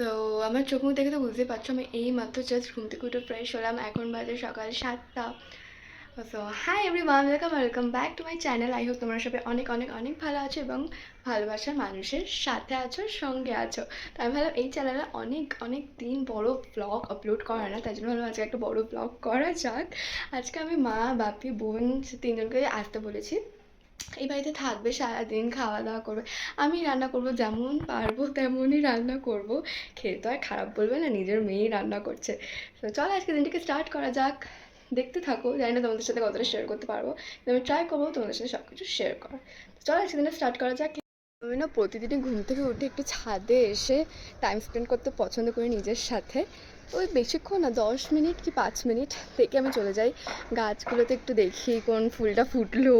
So আমার চোখ মুখ দেখে তো বুঝতেই পারছ, আমি এই মাত্র জাস্ট ঘুম থেকে উঠে ফ্রেশ হলাম। এখন বাজে সকাল সাতটা। So hi everyone welcome welcome back to my channel I hope তোমরা সবাই অনেক অনেক অনেক ভালো আছো এবং ভালোবাসার মানুষের সাথে আছো, সঙ্গে আছো। তো আমি ভাবলাম এই চ্যানেলে অনেক অনেক দিন বড় ব্লগ আপলোড করা না তাই জন্য ভাবলাম আজকে একটা বড় ব্লগ করা যাক। আজকে আমি মা, বাপি, বোন তিনজনকে আসতে বলেছি। এই বাড়িতে থাকবে, সারাদিন খাওয়া দাওয়া করবে। আমি রান্না করব যেমন পারব, তেমনই রান্না করব। খেয়ে তো আর খারাপ বলবে না, নিজের মেয়েই রান্না করছে। তো চলো আজকে দিনটাকে স্টার্ট করা যাক। দেখতে থাকো, জানি না তোমাদের সাথে কতটা শেয়ার করতে পারব। আমি ট্রাই করব তোমাদের সাথে সব কিছু শেয়ার করার চলো আজকে দিনটা স্টার্ট করা যাক। আমি না প্রতিদিনই ঘুম থেকে উঠে একটু ছাদে এসে টাইম স্পেন্ড করতে পছন্দ করি নিজের সাথে। ওই বেশিক্ষণ না, দশ মিনিট কি পাঁচ মিনিট থেকে আমি চলে যাই। গাছগুলোতে একটু দেখি কোন ফুলটা ফুটলো,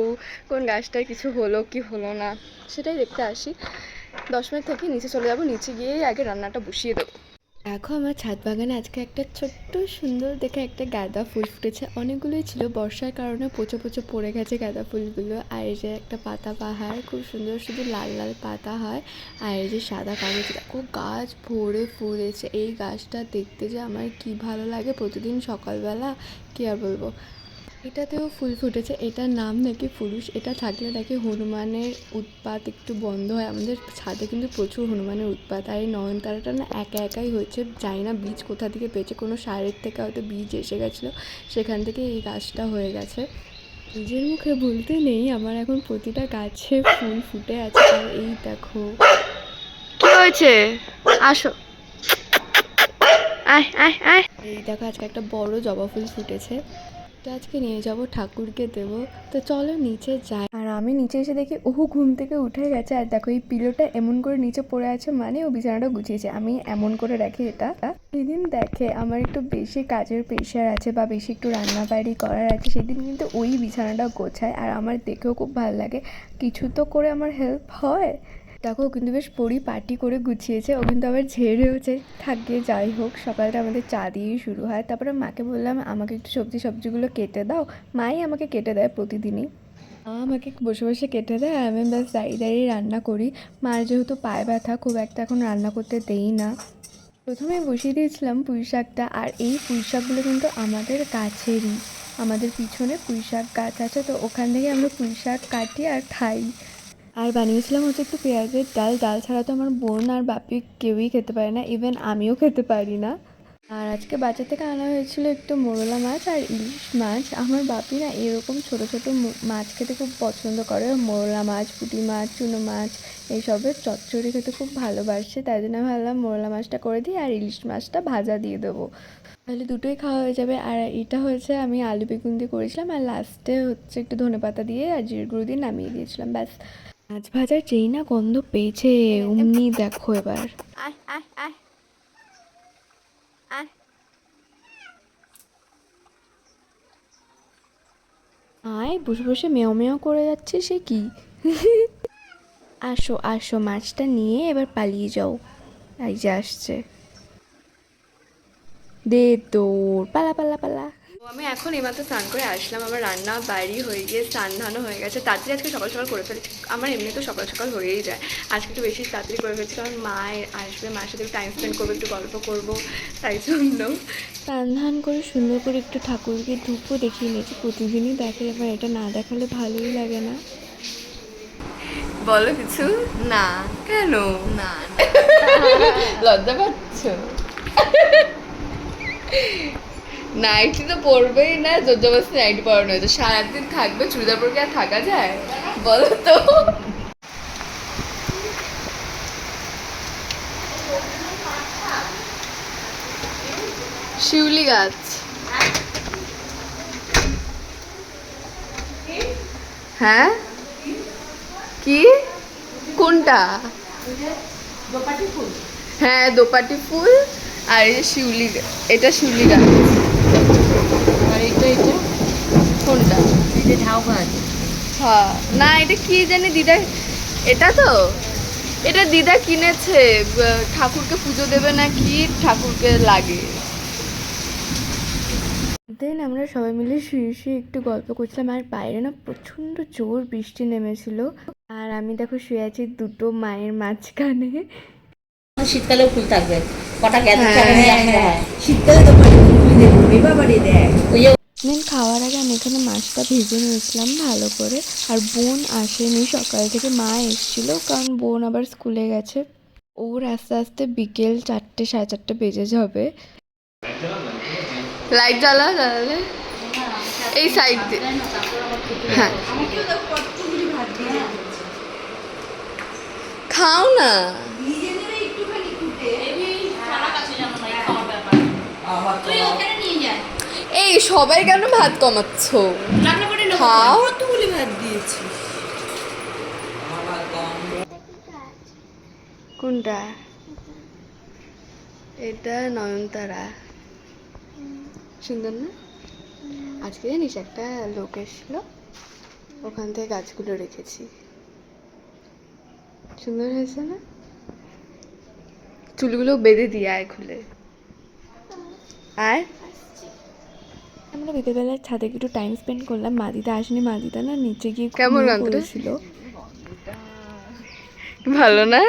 কোন গাছটায় কিছু হলো কি হলো না, সেটাই দেখতে আসি। দশ মিনিট থেকে নিচে চলে যাব, নিচে গিয়েই আগে রান্নাটা বসিয়ে দেবো। দেখো, আমার ছাদ বাগানে আজকে একটা ছোট্ট সুন্দর দেখে একটা গাঁদা ফুল ফুটেছে। অনেকগুলোই ছিল। বর্ষার কারণে পচে পচে পড়ে গেছে গাঁদা ফুলগুলো। আর এই যে একটা পাতা পাহাড়, খুব সুন্দর শুধু লাল লাল পাতা হয়। আর এই যে সাদা কাগজ, দেখো, গাছ ভরে ফুলেছে। এই গাছটা দেখতে যে আমার কি ভালো লাগে। প্রতিদিন সকালবেলা কী আর বলব? এটাতেও ফুল ফুটেছে। এটার নাম নাকি ফুলুস এটা থাকলে নাকি হনুমানের উৎপাত একটু বন্ধ হয়। আমাদের ছাদে কিন্তু প্রচুর হনুমানের উৎপাত। আর এই নয়নতারাটা না একা একাই হয়েছে। জানি না বীজ কোথা থেকে পেয়েছে। কোনো সারের থেকে হয়তো বীজ এসে গেছিল। সেখান থেকে এই গাছটা হয়ে গেছে। নিজের মুখে বলতে নেই আমার এখন প্রতিটা গাছে ফুল ফুটে আছে। আর এই দেখো। কি হয়েছে? আসো। আয় আয় আয়। এই দেখো আজকে একটা বড় জবা ফুল ফুটেছে। এটা আজকে নিয়ে যাব, ঠাকুরকে দেবো। তো চলো নিচে যাই। আর আমি নিচে এসে দেখি ওহু ঘুম থেকে উঠে গেছে। আর দেখো, এই পিলোটা এমন করে নিচে পড়ে আছে মানে ও বিছানাটা গুছিয়েছে। আমি এমন করে রাখি এটা। সেদিন দেখে আমার একটু বেশি কাজের প্রেশার আছে বা বেশি একটু রান্না বাড়ি করার আছে, সেদিন কিন্তু ওই বিছানাটা গোছায়। আর আমার দেখেও খুব ভালো লাগে। কিছু তো করে আমার হেল্প হয়। দেখো কিন্তু বেশ পরিপাটি করে গুছিয়েছে। ও কিন্তু আবার ঝেড়েওছে থাকে যাই হোক, সকালটা আমাদের চা দিয়েই শুরু হয়। তারপরে মাকে বললাম, আমাকে একটু সবজি সবজিগুলো কেটে দাও। মাই আমাকে কেটে দেয় প্রতিদিনই। মা আমাকে বসে বসে কেটে দেয়, আর আমি ব্যাস দাঁড়িয়ে দাঁড়িয়ে রান্না করি। মার যেহেতু পায়ে ব্যথা, খুব একটা এখন রান্না করতে দেই না। প্রথমে বসিয়ে দিয়েছিলাম পুঁই শাকটা, আর এই পুঁই শাকগুলো কিন্তু আমাদের গাছেরই। আমাদের পিছনে পুঁই শাক গাছ আছে, তো ওখান থেকে আমরা পুঁই শাক কাটি আর খাই। আর বানিয়েছিলাম হচ্ছে একটু পেঁয়াজের ডাল। ডাল ছাড়া তো আমার বোন আর বাপি কেউই খেতে পারে না ইভেন আমিও খেতে পারি না। আর আজকে বাজার থেকে আনা হয়েছিল একটু মোরলা মাছ আর ইলিশ মাছ। আমার বাপি না এরকম ছোট ছোট মাছ খেতে খুব পছন্দ করে। মোরলা মাছ, পুঁটি মাছ, চুনো মাছ, এইসবের চচ্চড়ি খেতে খুব ভালোবাসে। তাই জন্য ভাবলাম মোরলা মাছটা করে দিই আর ইলিশ মাছটা ভাজা দিয়ে দেবো। তাহলে দুটোই খাওয়া হয়ে যাবে। আর এটা হয়েছে আমি আলু বেগুন দিয়ে করেছিলাম। আর লাস্টে হচ্ছে একটু ধনেপাতা দিয়ে আর জিরে গুঁড়ো দিয়ে নামিয়ে দিয়েছিলাম, ব্যাস। মাছ ভাজার যেই না গন্ধ পেয়েছে অমনি দেখো এবার। আয় আয় আয়। আয়। আয় বসে বসে মেও মেও করে যাচ্ছে সে কি? আসো আসো মাছটা নিয়ে এবার পালিয়ে যাও। এই যে আসছে। দে তোর পালা পালা পালা। আমি এখন এইমাত্র স্নান করে আসলাম। আমার রান্না বাড়ি হয়ে গিয়ে স্নান ধানও হয়ে গেছে। তাড়াতাড়ি আজকে সকাল সকাল করে ফেলেছি। আমার এমনি তো সকাল সকাল হয়েই যায়। আজকে একটু বেশি তাড়াতাড়ি করে ফেলেছি। কারণ মায়ের আসবে মার সাথে টাইম স্পেন্ড করব একটু গল্প করব তাই জন্য। স্নান ধান করে সুন্দর করে একটু ঠাকুরকে ধূপও দেখিয়ে নিয়েছি। প্রতিদিনই দেখে এবার এটা না দেখালে ভালোই লাগে না। বলো কিছু? না। কেন? না। লজ্জা পাচ্ছ? নাইটি তো পরবেই না জোরজবস্তি নাইটি পরানো হয়েছে। সারাদিন থাকবে চুড়িদার পরে কি আর থাকা যায়? বলো তো। শিউলি গাছ। হ্যাঁ? কি? কোনটা? হ্যাঁ দোপাটি ফুল। আর এই যে শিউলি গা- এটা শিউলি গাছ। আর এটা এটা কোনটা? এটা ঝাউ গাছ। হ্যাঁ। না এটা কি জানি দিদা এটা তো? এটা দিদা কিনেছে ঠাকুরকে পুজো দেবে না কি ঠাকুরকে লাগে। দেন আমরা সবাই মিলে শুয়ে শুয়ে একটু গল্প করছিলাম আর বাইরে না প্রচণ্ড জোর বৃষ্টি নেমেছিল। আর আমি দেখো শুয়ে আছি দুটো মায়ের মাঝখানে। শীতকালেও ফুল থাকবে। কটা গ্যাস হ্যাঁ, হয় শীতকালে তো ওই যে দেন খাওয়ার আগে আমি এখানে মাছটা ভেজে নিয়েছিলাম ভালো করে আর বোন আসেনি সকাল থেকে মা এসেছিল কারণ বোন আবার স্কুলে গেছে। ওর আস্তে আস্তে বিকেল চারটে সাড়ে চারটে বেজে যাবে। লাইট জ্বালা জ্বালালে এই সাইড দিয়ে। হ্যাঁ। খাও না। এই সবাই কেন ভাত কমাচ্ছ? খাও। কতগুলি ভাত দিয়েছি? কোনটা? এটা নয়নতারা। সুন্দর না? আজকে জানিস একটা লোক এসেছিল ওখান থেকে গাছগুলো রেখেছি। সুন্দর হয়েছে না? চুলগুলো বেঁধে দিয়ে আয় খুলে। আয় আমরা বিকেলবেলায় ছাদে একটু টাইম স্পেন্ড করলাম। মাদিদা আসেনি। মাদিদা না নিচে গিয়ে কেমন করেছিল ভালো না?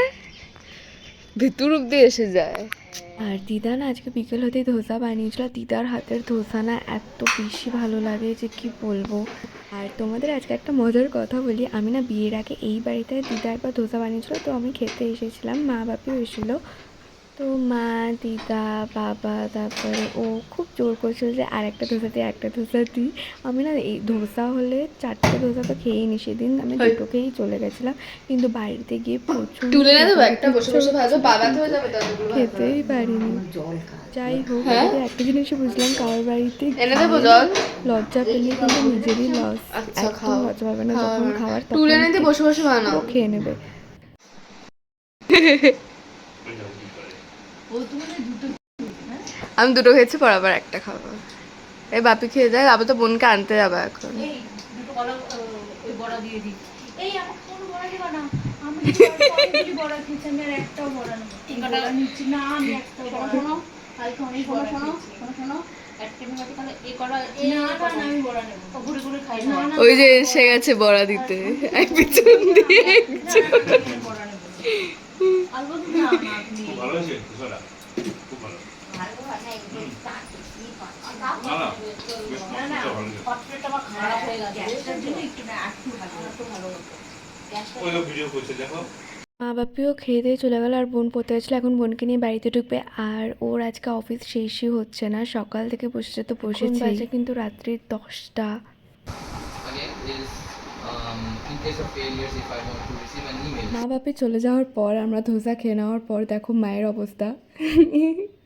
ভিতর অব্দি এসে যায়। আর দিদা না আজকে বিকেল হতেই ধোসা বানিয়েছিল। দিদার হাতের ধোসা না এত বেশি ভালো লাগে যে কি বলব। আর তোমাদের আজকে একটা মজার কথা বলি। আমি না বিয়ের আগে এই বাড়িতে দিদা একবার ধোসা বানিয়েছিল তো আমি খেতে এসেছিলাম। মা বাপিও এসেছিল। তো মা দিদা বাবা তারপরে ও খুব জোর করছিল যে আর একটা ধোসা দিই একটা ধোসা দিই আমি না এই ধোসা হলে চারটে ধোসা তো খেয়েই নি সেদিন। আমি দুটো খেয়েই চলে গেছিলাম। কিন্তু বাড়িতে গিয়ে প্রচুর তুলে না একটা বসে বসে ভাজো বাগাতে হয়ে যাবে ততগুলো খেতেই পারিনি। যাই হোক একটা জিনিসই বুঝলাম কারোর বাড়িতে হ্যাঁ? এনে দেবো জল? লজ্জা পেলে কিন্তু নিজেরই লস আচ্ছা, একদম। লজ্জা পাবে না যখন তখন বসে বসে বানাও। খেয়ে নেবে। আমি দুটো খেয়েছি পর আবার একটা খাব এই বাপি খেয়ে যায় আবার তো বোনকে আনতে যাব এখন এই দুটো কলা ওই বড়া দিয়ে দিই এই আমাকে কোনো বড়া দিবা না আমি অনেকগুলি বড়া খেয়েছি আমি আর একটাও বড়া নেব তিন বড়া নিচ্ছি না আমি একটাও বড়া শোনো কালকে অনেক বড়া শোনো শোনো শোনো এক টেবিল মতো তাহলে এই কটা এই কটা আমি বড়া নেব ও ঘুরে ঘুরে খাই না না ওই যে এসে গেছে বড়া দিতে পিছন দিয়ে ভালো খুব ভালো দেখো মা বাপিও খেয়ে দিয়ে চলে গেল আর বোন পড়তে গেছিল এখন বোনকে নিয়ে বাড়িতে ঢুকবে। আর ওর আজকে অফিস শেষই হচ্ছে না সকাল থেকে বসেছে তো বসেছে। কিন্তু রাত্রির দশটা। Um, মা বাপে চলে যাওয়ার পর আমরা ধোসা খেয়ে নেওয়ার পর দেখো মায়ের অবস্থা।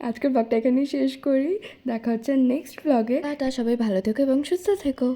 আজকের ব্লগটা এখানেই শেষ করি। দেখা হচ্ছে নেক্সট ব্লগে তা সবাই ভালো থেকো এবং সুস্থ থেকো।